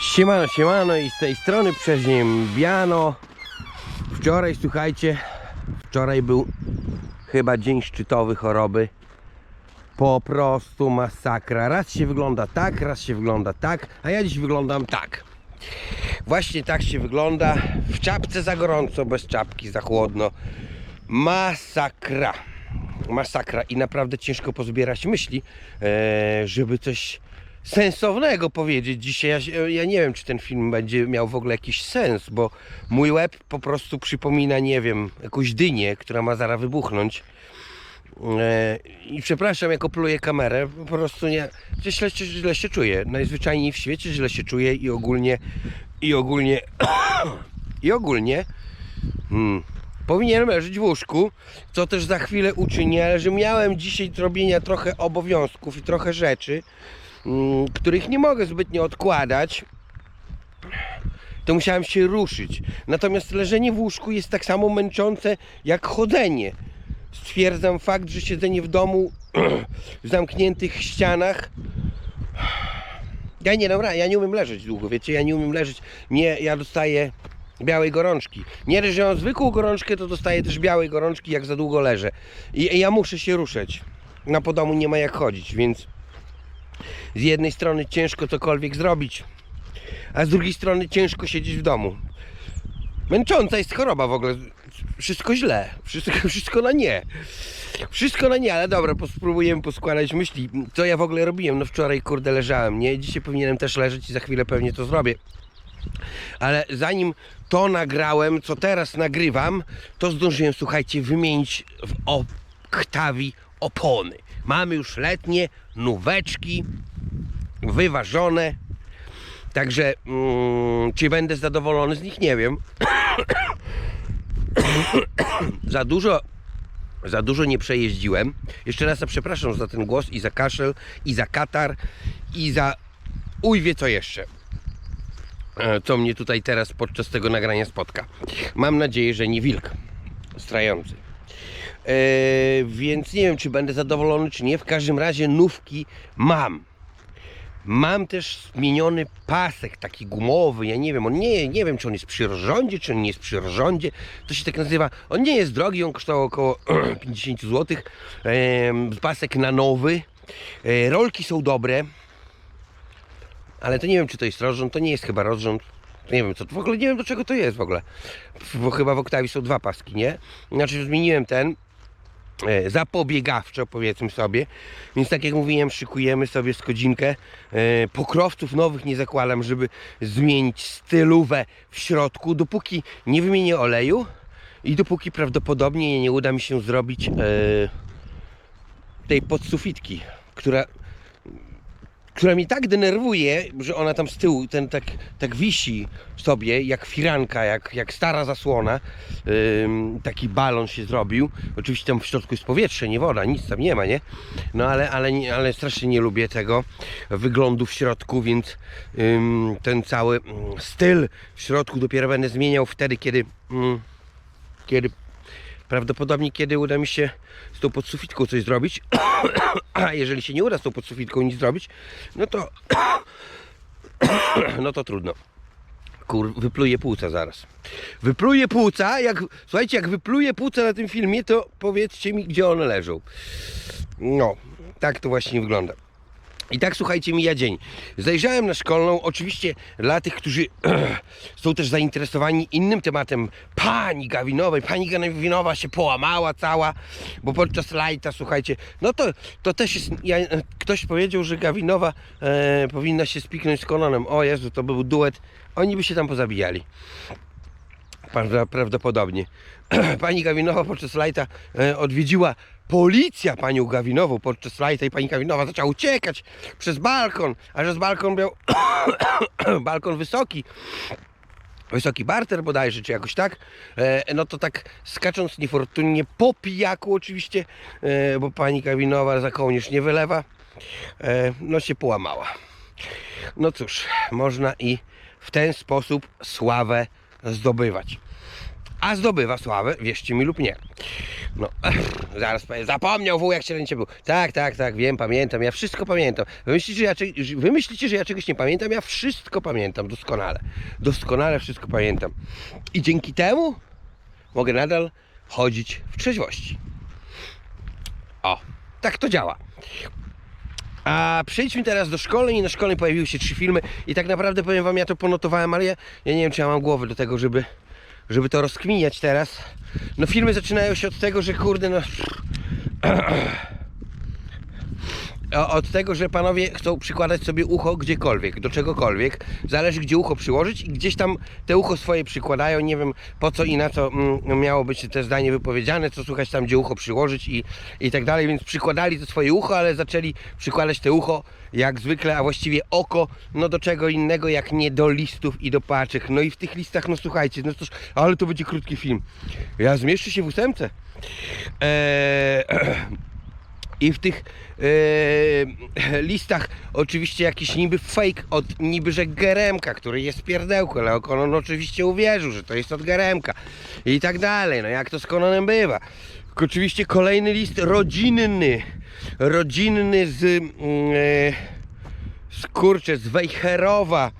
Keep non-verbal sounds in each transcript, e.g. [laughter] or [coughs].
Siemano, siemano i z tej strony przeziębiano. Wczoraj, słuchajcie, wczoraj był chyba dzień szczytowy choroby. Po prostu masakra. Raz się wygląda tak, raz się wygląda tak, a ja dziś wyglądam tak. Właśnie tak się wygląda. W czapce za gorąco, bez czapki za chłodno. Masakra. Masakra i naprawdę ciężko pozbierać myśli, e, żeby coś sensownego powiedzieć dzisiaj. Ja, ja nie wiem, czy ten film będzie miał w ogóle jakiś sens, bo mój łeb po prostu przypomina, nie wiem, jakąś dynię, która ma zaraz wybuchnąć. E, I przepraszam, jak opluję kamerę, po prostu nie. Źle, źle się czuję. Najzwyczajniej w świecie źle się czuję i ogólnie. I ogólnie. [coughs] I ogólnie. Hmm, powinienem leżeć w łóżku, co też za chwilę uczynię, ale że miałem dzisiaj do robienia trochę obowiązków i trochę rzeczy, których nie mogę zbytnio odkładać to musiałem się ruszyć. Natomiast leżenie w łóżku jest tak samo męczące jak chodzenie. Stwierdzam fakt, że siedzenie w domu [clears throat] w zamkniętych ścianach. Ja nie dobra, ja nie umiem leżeć długo, wiecie, ja nie umiem leżeć. Nie, ja dostaję białej gorączki. Nie że mam zwykłą gorączkę, to dostaję też białej gorączki, jak za długo leżę. I ja muszę się ruszać. Na po domu nie ma jak chodzić, więc z jednej strony ciężko cokolwiek zrobić, a z drugiej strony ciężko siedzieć w domu. Męcząca jest choroba w ogóle. Wszystko źle. Wszystko, [laughs] wszystko na nie. Wszystko na nie, ale dobra, spróbujemy poskładać myśli. Co ja w ogóle robiłem? No wczoraj kurde leżałem, nie? Dzisiaj powinienem też leżeć i za chwilę pewnie to zrobię. Ale zanim to nagrałem, co teraz nagrywam, to zdążyłem, słuchajcie, wymienić w oktawi opony. Mamy już letnie nóweczki, wyważone. Także mm, czy będę zadowolony z nich, nie wiem. [coughs] za dużo za dużo nie przejeździłem. Jeszcze raz przepraszam za ten głos i za kaszel, i za katar, i za uj wie co jeszcze. E, Co mnie tutaj teraz podczas tego nagrania spotka. Mam nadzieję, że nie wilk strający. E, więc nie wiem, czy będę zadowolony, czy nie. W każdym razie nówki mam. Mam też zmieniony pasek, taki gumowy, ja nie wiem, on nie, nie wiem czy on jest przy rżądzie, czy on nie jest przy rżądzie, to się tak nazywa, on nie jest drogi, on kosztował około [clears throat] 50 zł, pasek na nowy, e, rolki są dobre, ale to nie wiem czy to jest rozrząd, to nie jest chyba rozrząd, nie wiem co, w ogóle nie wiem do czego to jest w ogóle, bo chyba w Octavii są dwa paski, nie? Znaczy zmieniłem ten, zapobiegawczo powiedzmy sobie. Więc tak jak mówiłem, szykujemy sobie skodzinkę. E, Pokrowców nowych nie zakładam, żeby zmienić stylówę w środku, dopóki nie wymienię oleju i dopóki prawdopodobnie nie uda mi się zrobić e, tej podsufitki, która która mnie tak denerwuje, że ona tam z tyłu ten tak, tak wisi sobie, jak firanka, jak, jak stara zasłona. Ym, taki balon się zrobił. Oczywiście tam w środku jest powietrze, nie woda, nic tam nie ma, nie? No ale, ale, ale strasznie nie lubię tego wyglądu w środku, więc ym, ten cały styl w środku dopiero będę zmieniał wtedy, kiedy, mm, kiedy prawdopodobnie kiedy uda mi się z tą podsufitką coś zrobić. A [coughs] jeżeli się nie uda z tą podsufitką nic zrobić, no to [coughs] no to trudno. Kur, wypluję płuca zaraz. Wypluję płuca, jak, słuchajcie, jak wypluję płuca na tym filmie, to powiedzcie mi, gdzie one leżą. No, tak to właśnie wygląda. I tak słuchajcie, mija dzień. Zajrzałem na szkolną, oczywiście dla tych, którzy [clears throat] są też zainteresowani innym tematem pani Gawinowej. Pani Gawinowa się połamała cała, bo podczas lajta, słuchajcie, no to, to też jest, ja, ktoś powiedział, że Gawinowa e, powinna się spiknąć z Kononem. O Jezu, to był duet, oni by się tam pozabijali. Prawdopodobnie. [clears throat] Pani Gawinowa podczas lajta e, odwiedziła policja panią Gawinową podczas lajta i pani Gawinowa zaczęła uciekać przez balkon, a że z balkon miał [coughs] balkon wysoki, wysoki barter bodajże, czy jakoś tak, e, no to tak skacząc niefortunnie po pijaku oczywiście, e, bo pani Gawinowa za kołnierz nie wylewa, e, no się połamała. No cóż, można i w ten sposób sławę zdobywać. A zdobywa sławę, wierzcie mi lub nie. No, [clears throat] zaraz powiem, zapomniał się ręcie był. Tak, tak, tak, wiem, pamiętam, ja wszystko pamiętam. Wy myślicie, że ja, wy że ja czegoś nie pamiętam? Ja wszystko pamiętam, doskonale. Doskonale wszystko pamiętam. I dzięki temu mogę nadal chodzić w trzeźwości. O, tak to działa. A przejdźmy teraz do szkoleń i na szkoleń pojawiły się trzy filmy i tak naprawdę powiem wam, ja to ponotowałem, ale ja, ja nie wiem czy ja mam głowy do tego, żeby, żeby to rozkminiać teraz. No filmy zaczynają się od tego, że kurde no... [sniffs] [sniffs] Od tego, że panowie chcą przykładać sobie ucho gdziekolwiek, do czegokolwiek. Zależy gdzie ucho przyłożyć i gdzieś tam te ucho swoje przykładają. Nie wiem po co i na co mm, miało być te zdanie wypowiedziane, co słuchać tam gdzie ucho przyłożyć i, i tak dalej. Więc przykładali to swoje ucho, ale zaczęli przykładać te ucho jak zwykle, a właściwie oko, no do czego innego jak nie do listów i do paczek. No i w tych listach, no słuchajcie, no toż, ale to będzie krótki film. Ja zmieszczę się w ósemce. Eee, [clears throat] I w tych e, listach oczywiście jakiś niby fake od niby, że Geremka, który jest pierdełko, ale Okonon oczywiście uwierzył, że to jest od Geremka i tak dalej, no jak to z Kononem bywa. Oczywiście kolejny list rodzinny, rodzinny z, e, z kurczę, z Wejherowa,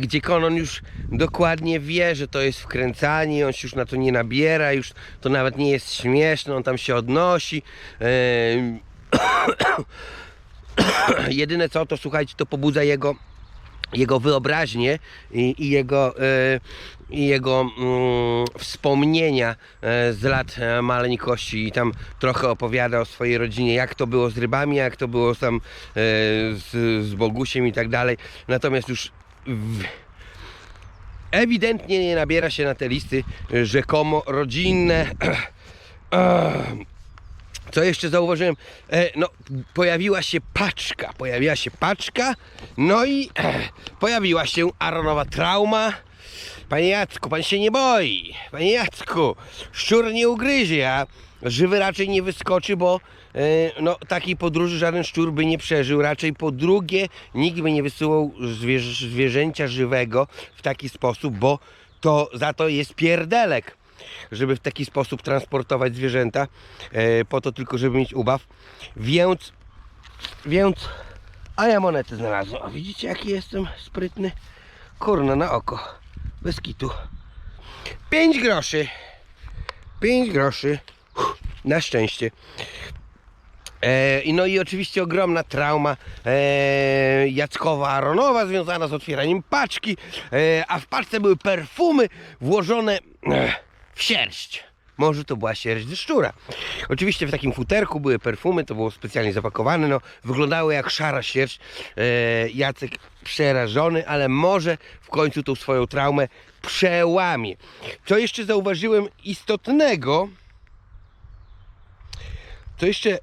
gdzie Konon już dokładnie wie, że to jest wkręcanie, on się już na to nie nabiera, już to nawet nie jest śmieszne, on tam się odnosi. [coughs] Jedyne co, to słuchajcie, to pobudza jego, jego wyobraźnię i, i jego, e, i jego mm, wspomnienia e, z lat e, maleńkości i tam trochę opowiada o swojej rodzinie, jak to było z rybami, jak to było tam z, z Bogusiem i tak dalej. Natomiast już ewidentnie nie nabiera się na te listy e, rzekomo rodzinne. [clears throat] Co jeszcze zauważyłem? E, no, pojawiła się paczka. Pojawiła się paczka. No i pojawiła się Aronowa trauma. Panie Jacku, pan się nie boi. Panie Jacku, szczur nie ugryzie, a żywy raczej nie wyskoczy, bo e, no, takiej podróży żaden szczur by nie przeżył. Raczej po drugie, nikt by nie wysyłał zwierz- zwierzęcia żywego w taki sposób, bo to za to jest pierdelek żeby w taki sposób transportować zwierzęta, e, po to tylko, żeby mieć ubaw. Więc, więc, a ja monety znalazłem. O, widzicie, jaki jestem sprytny? Kurna, na oko. Bez kitu. 5 groszy. 5 groszy. Na szczęście. E, i no i oczywiście ogromna trauma e, Jackowa-Aronowa związana z otwieraniem paczki, e, a w paczce były perfumy włożone e, w sierść. Może to była sierść ze szczura. Oczywiście w takim futerku były perfumy, to było specjalnie zapakowane, no wyglądały jak szara sierść. E, Jacek przerażony, ale może w końcu tą swoją traumę przełamie. Co jeszcze zauważyłem istotnego, co jeszcze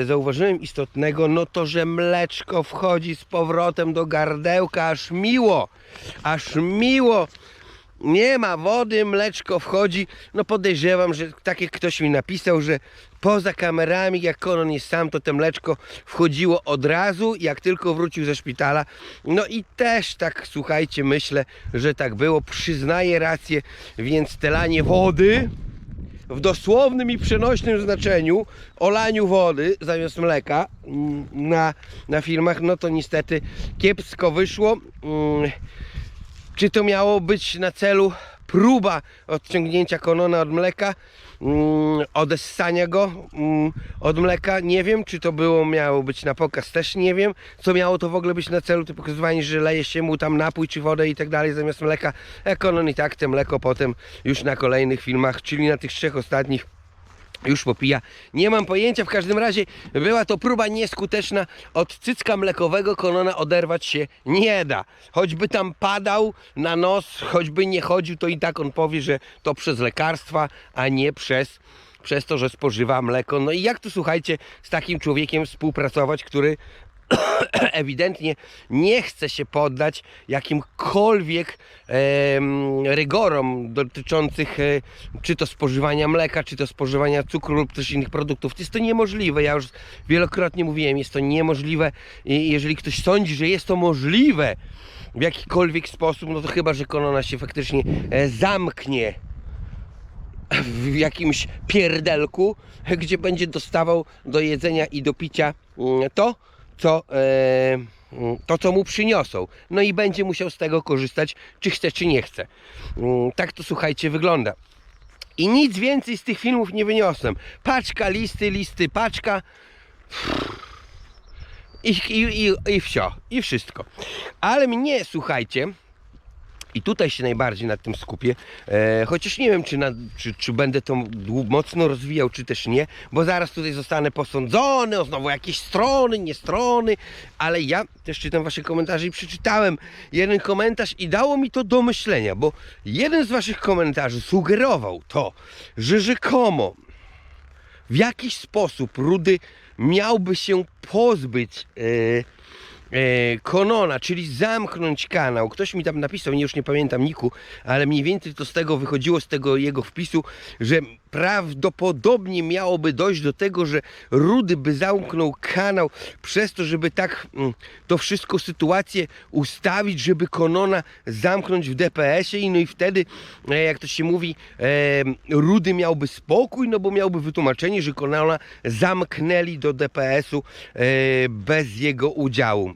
e, zauważyłem istotnego, no to, że mleczko wchodzi z powrotem do gardełka, aż miło, aż miło. Nie ma wody, mleczko wchodzi. No podejrzewam, że tak jak ktoś mi napisał, że poza kamerami, jak Konon jest sam, to te mleczko wchodziło od razu, jak tylko wrócił ze szpitala. No i też tak, słuchajcie, myślę, że tak było. Przyznaję rację, więc telanie wody w dosłownym i przenośnym znaczeniu olaniu wody zamiast mleka na, na filmach, no to niestety kiepsko wyszło. Mm, Czy to miało być na celu próba odciągnięcia konona od mleka, mm, odessania go mm, od mleka? Nie wiem. Czy to było miało być na pokaz? Też nie wiem. Co miało to w ogóle być na celu? To pokazywanie, że leje się mu tam napój czy wodę i tak dalej zamiast mleka. A konon i tak te mleko potem już na kolejnych filmach, czyli na tych trzech ostatnich już popija. Nie mam pojęcia, w każdym razie była to próba nieskuteczna. Od cycka mlekowego konona oderwać się nie da. Choćby tam padał na nos, choćby nie chodził, to i tak on powie, że to przez lekarstwa, a nie przez, przez to, że spożywa mleko. No i jak tu słuchajcie, z takim człowiekiem współpracować, który [coughs] ewidentnie nie chce się poddać jakimkolwiek em, rygorom dotyczących e, czy to spożywania mleka, czy to spożywania cukru lub też innych produktów. Jest to niemożliwe. Ja już wielokrotnie mówiłem, jest to niemożliwe. I jeżeli ktoś sądzi, że jest to możliwe w jakikolwiek sposób, no to chyba, że konona się faktycznie e, zamknie w jakimś pierdelku, gdzie będzie dostawał do jedzenia i do picia mm, to, co, e, mm, to, co mu przyniosą. No i będzie musiał z tego korzystać, czy chce, czy nie chce. Mm, Tak to słuchajcie, wygląda. I nic więcej z tych filmów nie wyniosłem. Paczka, listy, listy, paczka. I, i, i, i wsio, i wszystko. Ale mnie, słuchajcie, i tutaj się najbardziej nad tym skupię, e, chociaż nie wiem, czy, na, czy, czy będę to mocno rozwijał, czy też nie, bo zaraz tutaj zostanę posądzony o znowu jakieś strony, nie strony, ale ja też czytam wasze komentarze i przeczytałem jeden komentarz i dało mi to do myślenia, bo jeden z waszych komentarzy sugerował to, że rzekomo w jakiś sposób Rudy miałby się pozbyć e, Konona, czyli zamknąć kanał. Ktoś mi tam napisał, nie już nie pamiętam Niku, ale mniej więcej to z tego wychodziło, z tego jego wpisu, że prawdopodobnie miałoby dojść do tego, że Rudy by zamknął kanał przez to, żeby tak mm, to wszystko sytuację ustawić, żeby Konona zamknąć w DPS-ie i no i wtedy, e, jak to się mówi, e, Rudy miałby spokój, no bo miałby wytłumaczenie, że Konona zamknęli do DPS-u e, bez jego udziału.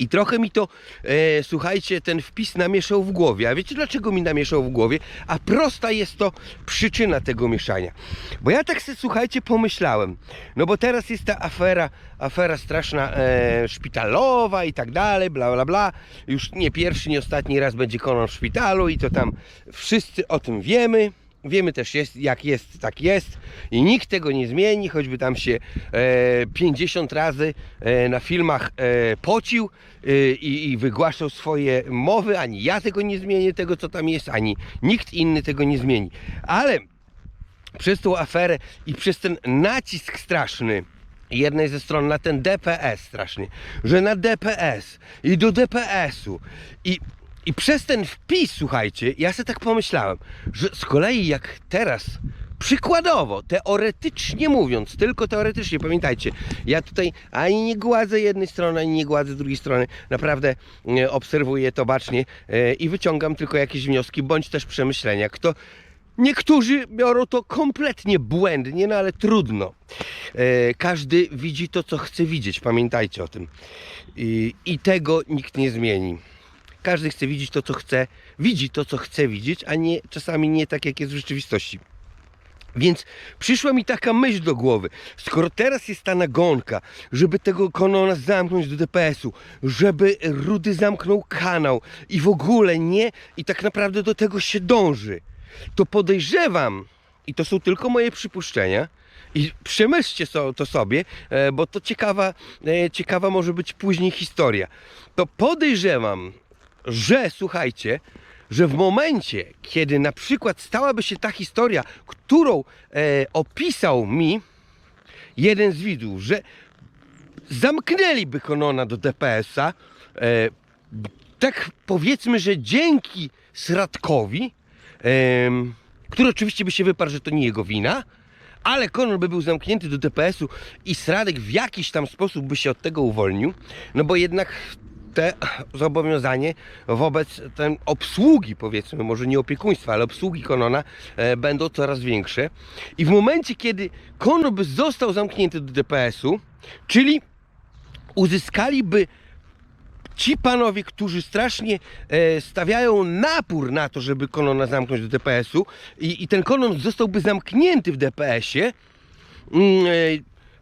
I trochę mi to, e, słuchajcie, ten wpis namieszał w głowie. A wiecie dlaczego mi namieszał w głowie? A prosta jest to przyczyna tego mieszania. Bo ja tak sobie, słuchajcie, pomyślałem. No bo teraz jest ta afera, afera straszna e, szpitalowa i tak dalej, bla bla bla. Już nie pierwszy, nie ostatni raz będzie konon w szpitalu i to tam wszyscy o tym wiemy. Wiemy też jest, jak jest, tak jest i nikt tego nie zmieni, choćby tam się e, 50 razy e, na filmach e, pocił e, i, i wygłaszał swoje mowy, ani ja tego nie zmienię, tego co tam jest, ani nikt inny tego nie zmieni. Ale przez tą aferę i przez ten nacisk straszny jednej ze stron na ten DPS strasznie, że na DPS i do DPS-u i, i przez ten wpis, słuchajcie, ja sobie tak pomyślałem, że z kolei jak teraz Przykładowo, teoretycznie mówiąc, tylko teoretycznie, pamiętajcie, ja tutaj ani nie gładzę jednej strony, ani nie gładzę drugiej strony. Naprawdę e, obserwuję to bacznie e, i wyciągam tylko jakieś wnioski, bądź też przemyślenia. Kto Niektórzy biorą to kompletnie błędnie, no ale trudno. E, każdy widzi to, co chce widzieć, pamiętajcie o tym. I, I tego nikt nie zmieni. Każdy chce widzieć to, co chce, widzi to, co chce widzieć, a nie czasami nie tak, jak jest w rzeczywistości. Więc przyszła mi taka myśl do głowy. Skoro teraz jest ta nagonka, żeby tego Konona zamknąć do DPS-u, żeby Rudy zamknął kanał i w ogóle nie, i tak naprawdę do tego się dąży, to podejrzewam, i to są tylko moje przypuszczenia, i przemyślcie to sobie, e, bo to ciekawa, e, ciekawa może być później historia. To podejrzewam, że słuchajcie, że w momencie, kiedy na przykład stałaby się ta historia, którą e, opisał mi jeden z widzów, że zamknęliby Konona do DPS-a, e, tak powiedzmy, że dzięki Sradkowi, em, który oczywiście by się wyparł, że to nie jego wina, ale Konon by był zamknięty do DPS-u i Sradek w jakiś tam sposób by się od tego uwolnił, no bo jednak te zobowiązanie wobec ten obsługi, powiedzmy, może nie opiekuństwa, ale obsługi Konona e, będą coraz większe. I w momencie, kiedy Konon by został zamknięty do DPS-u, czyli uzyskaliby ci panowie, którzy strasznie e, stawiają napór na to, żeby Konona zamknąć do DPS-u i, i ten Konon zostałby zamknięty w DPS-ie, mm, e,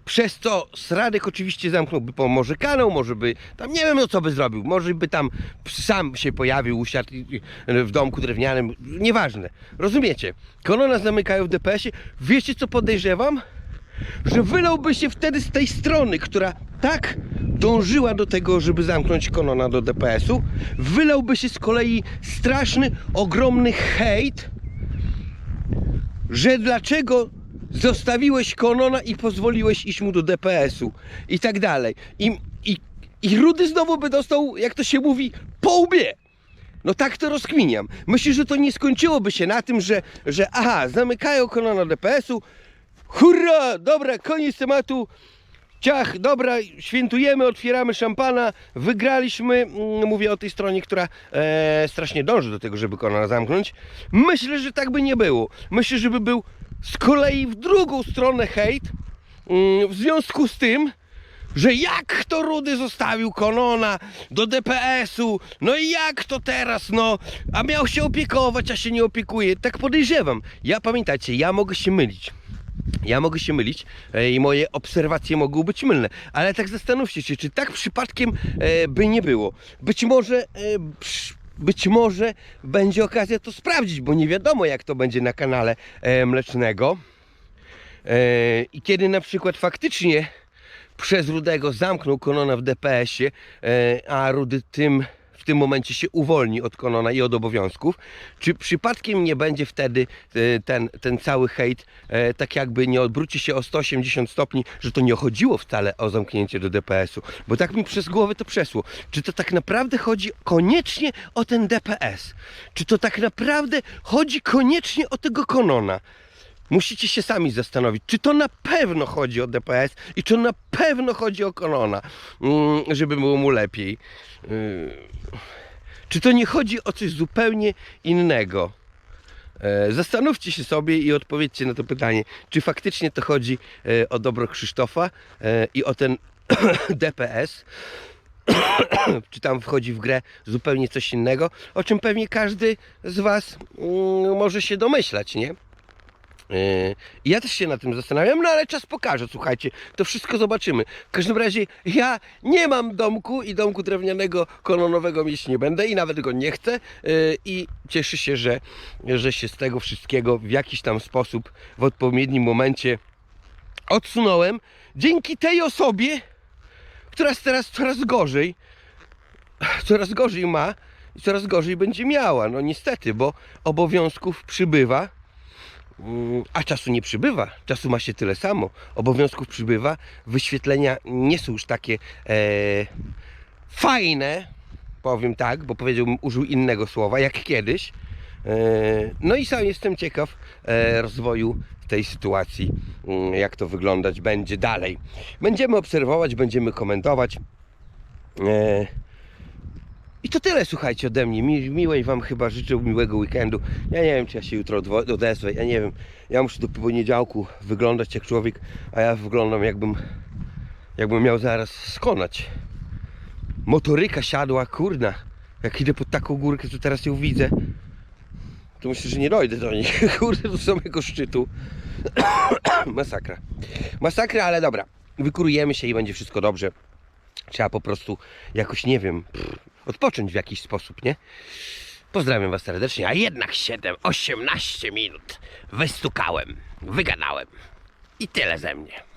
przez co Sradek oczywiście zamknąłby po może kanał, może by tam nie wiem no co by zrobił, może by tam sam się pojawił, usiadł w domku drewnianym, nieważne. Rozumiecie? Konona zamykają w DPS-ie. Wiecie co podejrzewam? że wylałby się wtedy z tej strony, która tak dążyła do tego, żeby zamknąć Konona do DPS-u, wylałby się z kolei straszny, ogromny hejt, że dlaczego zostawiłeś Konona i pozwoliłeś iść mu do DPS-u i tak dalej. I, i i Rudy znowu by dostał, jak to się mówi, po łbie. No tak to rozkminiam. Myślę, że to nie skończyłoby się na tym, że, że aha, zamykają kolana DPS-u, hurra, dobra, koniec tematu, ciach, dobra, świętujemy, otwieramy szampana, wygraliśmy, Mm, mówię o tej stronie, która e, strasznie dąży do tego, żeby kolana zamknąć. Myślę, że tak by nie było. Myślę, że by był z kolei w drugą stronę hejt, mm, w związku z tym, że jak to Rudy zostawił Konona do DPS-u, no i jak to teraz, no, a miał się opiekować, a się nie opiekuje, tak podejrzewam. Ja pamiętajcie, ja mogę się mylić. Ja mogę się mylić e, i moje obserwacje mogą być mylne, ale tak zastanówcie się, czy tak przypadkiem e, by nie było. Być może, e, być może będzie okazja to sprawdzić, bo nie wiadomo jak to będzie na kanale e, mlecznego. E, I kiedy na przykład faktycznie przez Rudego zamknął Konona w DPS-ie, e, a Rudy tym, tym momencie się uwolni od Konona i od obowiązków, czy przypadkiem nie będzie wtedy e, ten, ten cały hejt e, tak jakby nie odwróci się o 180 stopni, że to nie chodziło wcale o zamknięcie do DPS-u, bo tak mi przez głowę to przeszło. Czy to tak naprawdę chodzi koniecznie o ten DPS? Czy to tak naprawdę chodzi koniecznie o tego Konona? Musicie się sami zastanowić, czy to na pewno chodzi o DPS i czy na pewno chodzi o Konona, mm, żeby było mu lepiej. Yy, Czy to nie chodzi o coś zupełnie innego? E, Zastanówcie się sobie i odpowiedzcie na to pytanie, czy faktycznie to chodzi e, o dobro Krzysztofa e, i o ten [coughs] DPS, [coughs] czy tam wchodzi w grę zupełnie coś innego, o czym pewnie każdy z Was mm, może się domyślać, nie? I Ja też się na tym zastanawiam, no ale czas pokaże, słuchajcie, to wszystko zobaczymy. W każdym razie ja nie mam domku i domku drewnianego kolonowego mieć nie będę i nawet go nie chcę yy, i cieszę się, że, że się z tego wszystkiego w jakiś tam sposób w odpowiednim momencie odsunąłem dzięki tej osobie, która teraz coraz gorzej, coraz gorzej ma i coraz gorzej będzie miała. No niestety, bo obowiązków przybywa. Mm, A czasu nie przybywa, czasu ma się tyle samo, obowiązków przybywa, wyświetlenia nie są już takie e, fajne, powiem tak, bo powiedziałbym, użył innego słowa, jak kiedyś. E, no i sam jestem ciekaw e, rozwoju tej sytuacji, mm, jak to wyglądać będzie dalej. Będziemy obserwować, będziemy komentować. E, i to tyle, słuchajcie, ode mnie. Mi, miłej Wam chyba życzę miłego weekendu. Ja nie wiem, czy ja się jutro odezwę. Ja nie wiem. Ja muszę do poniedziałku wyglądać jak człowiek, a ja wyglądam jakbym, jakbym miał zaraz skonać. Motoryka siadła, kurna. Jak idę pod taką górkę, to teraz ją widzę. To myślę, że nie dojdę do niej. [laughs] Kurde, do samego szczytu. [coughs] Masakra. Masakra, ale dobra. Wykurujemy się i będzie wszystko dobrze. Trzeba po prostu jakoś, nie wiem, pff, odpocząć w jakiś sposób, nie? Pozdrawiam Was serdecznie, a jednak 7-18 minut wystukałem, wygadałem. I tyle ze mnie.